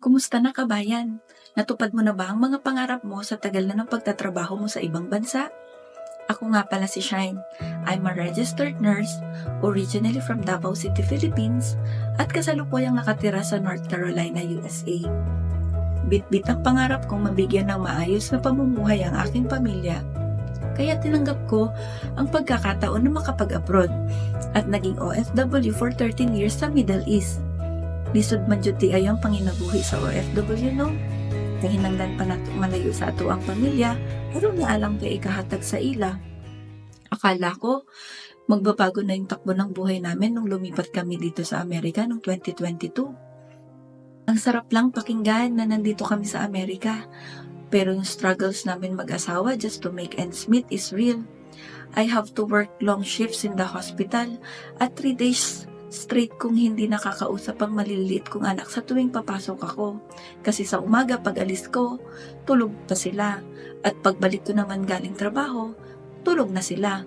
Kumusta na kabayan? Natupad mo na ba ang mga pangarap mo sa tagal na ng pagtatrabaho mo sa ibang bansa? Ako nga pala si Shine. I'm a registered nurse, originally from Davao City, Philippines, at kasalukuyang nakatira sa North Carolina, USA. Bit-bit ang pangarap kong mabigyan ng maayos na pamumuhay ang aking pamilya. Kaya tinanggap ko ang pagkakataon na makapag-abroad at naging OFW for 13 years sa Middle East. Lisod man jud ti ayang panginabuhi sa OFW no. Kahinanglan pa nato malayo sa ato ang pamilya, pero nga alam kay ikahatag sa ila. Akala ko, magbabago na yung takbo ng buhay namin nung lumipat kami dito sa Amerika noong 2022. Ang sarap lang pakinggan na nandito kami sa Amerika, pero yung struggles namin mag-asawa just to make ends meet is real. I have to work long shifts in the hospital at three days straight kong hindi nakakausap ang maliliit kong anak sa tuwing papasok ako. Kasi sa umaga pag alis ko, tulog pa sila. At pagbalik ko naman galing trabaho, tulog na sila.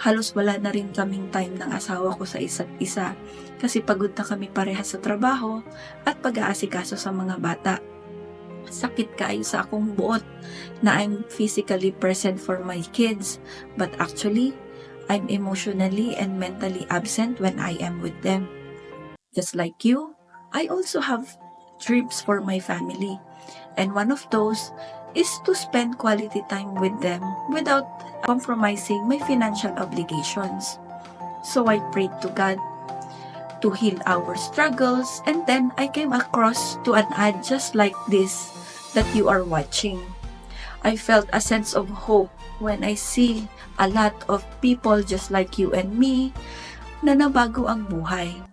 Halos wala na rin kaming time ng asawa ko sa isa't isa kasi pagod na kami parehas sa trabaho at pag-aasikaso sa mga bata. Sakit kaayo sa akong buot na I'm physically present for my kids but actually, I'm emotionally and mentally absent when I am with them. Just like you, I also have dreams for my family. And one of those is to spend quality time with them without compromising my financial obligations. So I prayed to God to heal our struggles and then I came across to an ad just like this that you are watching. I felt a sense of hope when I see a lot of people just like you and me na nabago ang buhay.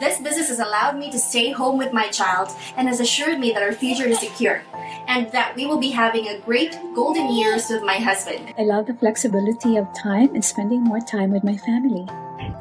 This business has allowed me to stay home with my child and has assured me that our future is secure and that we will be having a great golden years with my husband. I love the flexibility of time and spending more time with my family.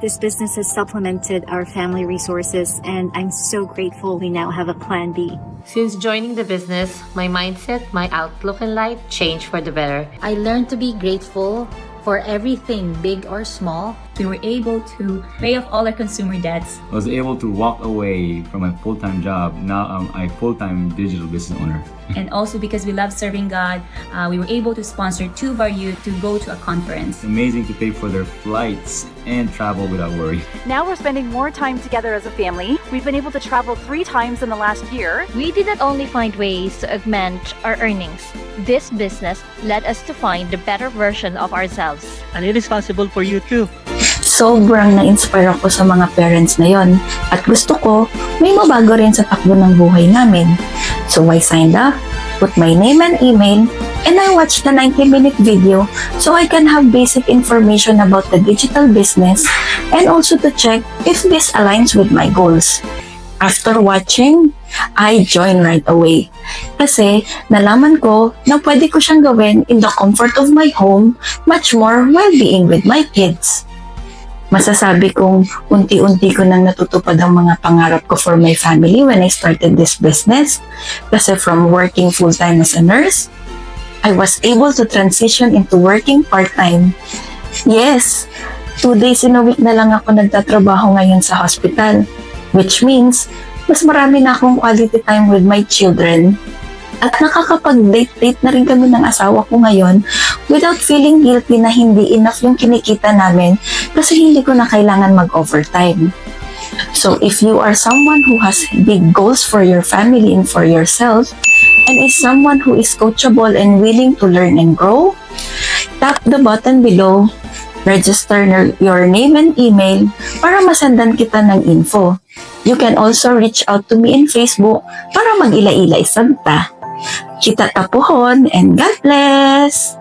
This business has supplemented our family resources, and I'm so grateful we now have a plan B. Since joining the business, my mindset, my outlook in life changed for the better. I learned to be grateful for everything, big or small. We were able to pay off all our consumer debts. I was able to walk away from my full-time job. Now I'm a full-time digital business owner. And also because we love serving God, uh, we were able to sponsor two of our youth to go to a conference. It's amazing to pay for their flights and travel without worry. Now we're spending more time together as a family. We've been able to travel three times in the last year. We did not only find ways to augment our earnings, this business led us to find the better version of ourselves. And it is possible for you too. Sobrang na-inspire ako sa mga parents na yon at gusto ko may mabago rin sa takbo ng buhay namin. So I signed up, put my name and email, and I watched the 90-minute video so I can have basic information about the digital business and also to check if this aligns with my goals. After watching, I joined right away. Kasi nalaman ko na pwede ko siyang gawin in the comfort of my home much more while being with my kids masasabi kong unti-unti ko nang natutupad ang mga pangarap ko for my family when I started this business. Kasi from working full-time as a nurse, I was able to transition into working part-time. Yes, two days in a week na lang ako nagtatrabaho ngayon sa hospital. Which means, mas marami na akong quality time with my children. At nakakapag-date-date na rin kami ng asawa ko ngayon without feeling guilty na hindi enough yung kinikita namin kasi hindi ko na kailangan mag-overtime. So if you are someone who has big goals for your family and for yourself, and is someone who is coachable and willing to learn and grow, tap the button below, register your name and email para masandan kita ng info. You can also reach out to me in Facebook para mag-ila-ila isanta. Kita tapuhon and God bless!